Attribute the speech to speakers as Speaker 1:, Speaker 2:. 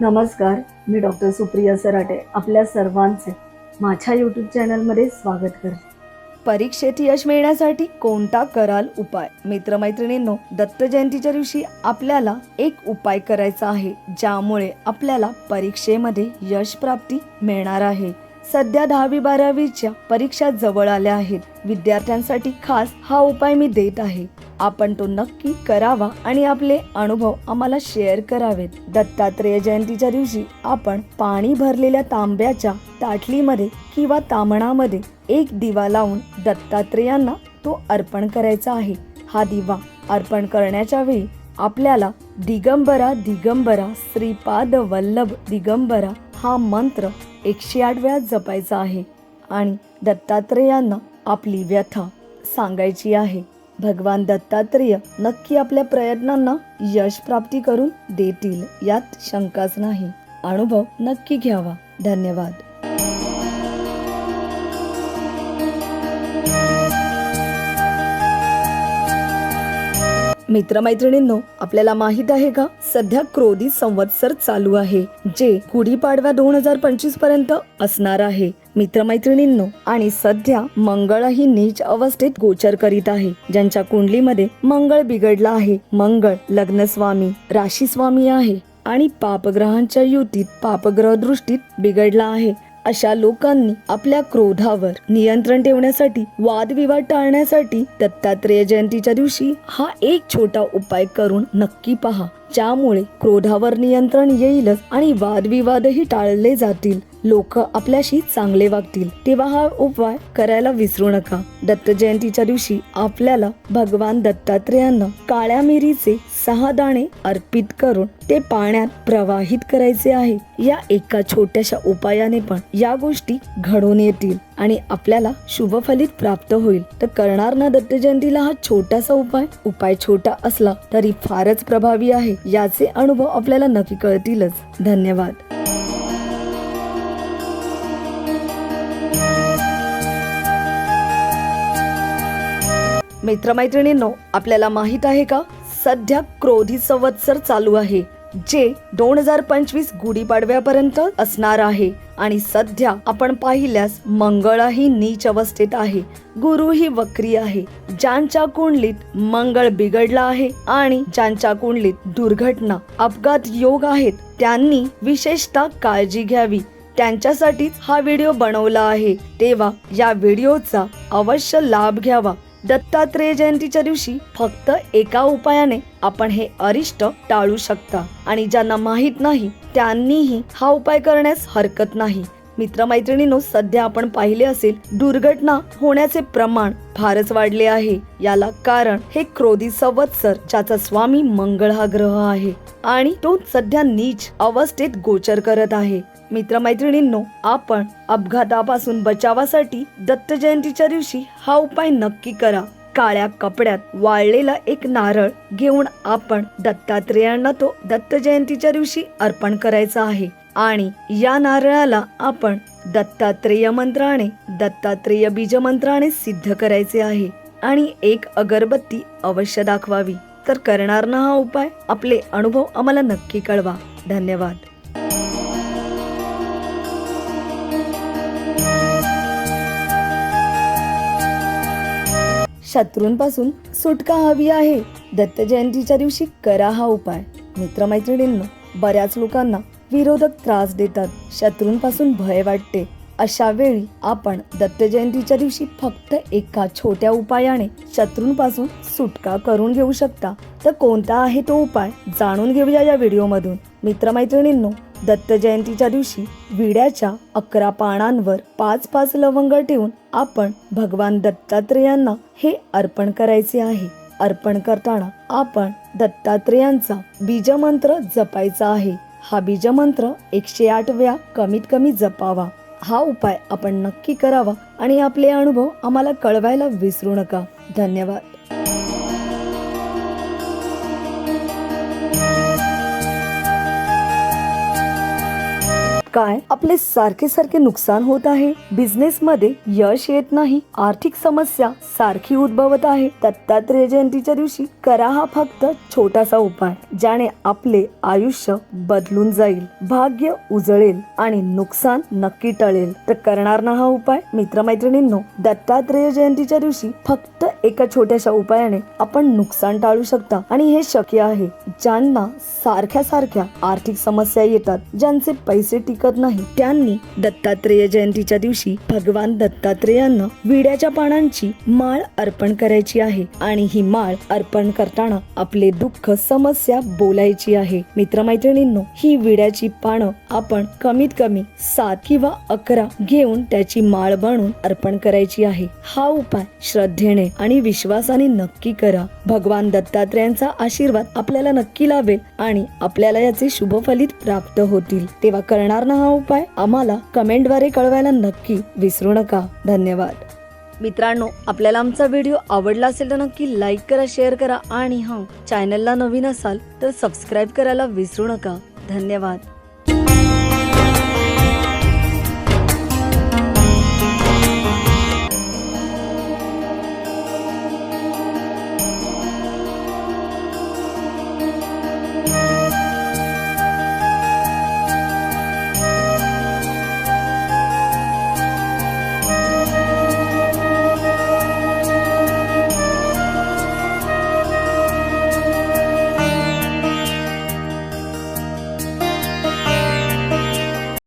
Speaker 1: नमस्कार मी डॉक्टर सुप्रिया सराटे आपल्या सर्वांचे माझ्या यूट्यूब चॅनलमध्ये स्वागत करते.
Speaker 2: परीक्षेत यश मिळण्यासाठी कोणता कराल उपाय? मित्रमैत्रिणींनो दत्त जयंतीच्या दिवशी आपल्याला एक उपाय करायचा आहे ज्यामुळे आपल्याला परीक्षेमध्ये यश प्राप्ती मिळणार आहे. सध्या दहावी बारावीच्या परीक्षा जवळ आल्या आहेत. विद्यार्थ्यांसाठी खास हा उपाय मी देत आहे. आपण तो नक्की करावा आणि आपले अनुभव आम्हाला शेअर करावेत. दत्तात्रेय जयंतीच्या दिवशी आपण पाणी भरलेल्या तांब्याच्या ताटलीमध्ये किंवा तामणामध्ये एक दिवा लावून दत्तात्रेयांना तो अर्पण करायचा आहे. हा दिवा अर्पण करण्याच्या वेळी आपल्याला दिगंबरा दिगंबरा श्रीपाद वल्लभ दिगंबरा हा मंत्र एकशे आठ वेळा जपायचा आहे आणि दत्तात्रेयांना आपली व्यथा सांगायची आहे. भगवान दत्तात्रेय नक्की आपल्या प्रयत्नांना यश प्राप्ती करून देतील यात शंकाच नाही. अनुभव नक्की घ्यावा. धन्यवाद. मित्रमैत्रिणींनो आपल्याला माहीत आहे का सध्या क्रोधी संवत्सर चालू आहे जे गुढीपाडवा दोन हजार पंचवीसपर्यंत असणार आहे. मित्रमैत्रिणींनो आणि सध्या मंगळही नीच अवस्थेत गोचर करीत आहे. ज्यांच्या कुंडलीमध्ये मंगळ बिघडला आहे. मंगळ लग्नस्वामी राशीस्वामी आहे आणि पापग्रहांच्या युतीत पापग्रह दृष्टीत बिघडला आहे. अशा लोकांनी आपल्या क्रोधावर नियंत्रण ठेवण्यासाठी वादविवाद टाळण्यासाठी दत्तात्रेय जयंतीच्या दिवशी हा एक छोटा उपाय करून नक्की पहा. ज्यामुळे क्रोधावर नियंत्रण येईलच आणि वादविवादही टाळले जातील. लोक आपल्याशी चांगले वागतील. तेव्हा हा उपाय करायला विसरू नका. दत्त जयंतीच्या दिवशी आपल्याला भगवान दत्तात्रेयांना काळ्या मिरीचे सहा दाणे अर्पित करून ते पाण्यात प्रवाहित करायचे आहे. या एका छोट्याशा उपायाने पण या गोष्टी घडून येतील आणि आपल्याला शुभफलित प्राप्त होईल. तर करणार ना दत्त जयंतीला हा छोटासा उपाय उपाय छोटा असला तरी फारच प्रभावी आहे. याचे अनुभव आपल्याला नक्की कळतीलच. धन्यवाद. मित्रमैत्रिणींनो आपल्याला माहीत आहे का? सध्या क्रोधी संवत्सर चालू आहे जे दोन हजार पंचवीस गुढीपाडव्यापर्यंत असणार आहे. आणि सध्या आपण पाहिल्यास मंगळही नीच अवस्थेत आहे. गुरु ही वक्री आहे. ज्यांच्या कुंडलीत मंगळ बिघडला आहे आणि ज्यांच्या कुंडलीत दुर्घटना अपघात योग आहेत त्यांनी विशेषतः काळजी घ्यावी. त्यांच्यासाठीच हा व्हिडिओ बनवला आहे. तेव्हा या व्हिडिओचा अवश्य लाभ घ्यावा. दत्तात्रेय जयंतीच्या दिवशी फक्त एका उपायाने आपण हे अरिष्ट टाळू शकता. आणि ज्यांना माहीत नाही त्यांनीही हा उपाय करण्यास हरकत नाही. मित्रमैत्रिणींनो सध्या आपण पाहिले असेल दुर्घटना होण्याचे प्रमाण फारच वाढले आहे. याला कारण हे क्रोधी संवत्सर ज्याचा स्वामी मंगळ हा ग्रह आहे. आणि तो सध्या नीच अवस्थेत गोचर करत आहे. मित्रमैत्रिणींनो आपण अपघातापासून बचावासाठी दत्त जयंतीच्या दिवशी हा उपाय नक्की करा. काळ्या कपड्यात वाळलेला एक नारळ घेऊन आपण दत्तात्रेयांना तो दत्त जयंतीच्या दिवशी अर्पण करायचा आहे. आणि या नारळाला आपण दत्तात्रेय मंत्राने दत्तात्रेय बीज मंत्राने सिद्ध करायचे आहे. आणि एक अगरबत्ती अवश्य दाखवावी. तर करणार ना हा उपाय? आपले अनुभव आम्हाला नक्की कळवा. धन्यवाद. शत्रूंपासून सुटका हवी आहे. दत्त जयंतीच्या दिवशी करा हा उपाय. मित्रमैत्रिणींना बऱ्याच लोकांना विरोधक त्रास देतात. शत्रूंपासून भय वाटते. अशा वेळी आपण दत्त जयंतीच्या दिवशी फक्त एका छोट्या उपायाने शत्रूंपासून सुटका करून घेऊ शकता. तर कोणता आहे तो उपाय जाणून घेऊया या व्हिडिओमधून. मित्रमैत्रिणींनो दत्त जयंतीच्या दिवशी विड्याच्या अकरा पानांवर पाच पाच लवंग ठेवून आपण भगवान दत्तात्रेयांना हे अर्पण करायचे आहे. अर्पण करताना आपण दत्तात्रेयांचा बीजमंत्र जपायचा आहे. हा बीजमंत्र एकशे आठ वेळा कमीत कमी जपावा. हा उपाय आपण नक्की करावा आणि आपले अनुभव आम्हाला कळवायला विसरू नका. धन्यवाद. काय? आपले सारखे सारखे नुकसान होत आहे. बिझनेस मध्ये यश येत नाही. आर्थिक समस्या सारखी उद्भवत आहे. दत्तात्रेय जयंतीच्या दिवशी करा हा फक्त छोटासा उपाय ज्याने आपले आयुष्य बदलून जाईल भाग्य उजळेल आणि नुकसान नक्की टळेल. तर करणार ना हा उपाय? मित्रमैत्रिणींनो दत्तात्रेय जयंतीच्या दिवशी फक्त एका छोट्याशा उपायाने आपण नुकसान टाळू शकता. आणि हे शक्य आहे ज्यांना सारख्या सारख्या आर्थिक समस्या येतात ज्यांचे पैसे ऐकत नाही. त्यांनी दत्तात्रेय जयंतीच्या दिवशी भगवान दत्तात्रेयांना विड्याच्या पानांची माळ अर्पण करायची आहे आणि ही माळ अर्पण करताना आपले दुःख समस्या बोलायची आहे. मित्रमैत्रिणींनो ही विड्याची पानं आपण कमीत कमी सात किंवा अकरा घेऊन त्याची माळ बनवून अर्पण करायची आहे. हा उपाय श्रद्धेने आणि विश्वासाने नक्की करा. भगवान दत्तात्रेयांचा आशीर्वाद आपल्याला नक्की लावेल आणि आपल्याला याचे शुभफलित प्राप्त होतील. तेव्हा करणार ना हा उपाय आम्हाला कमेंटद्वारे कळवायला नक्की विसरू नका. धन्यवाद. मित्रांनो आपल्याला आमचा व्हिडिओ आवडला असेल तर नक्की लाईक करा शेअर करा आणि हा चॅनलला नवीन असाल तर सबस्क्राईब करायला विसरू नका. धन्यवाद.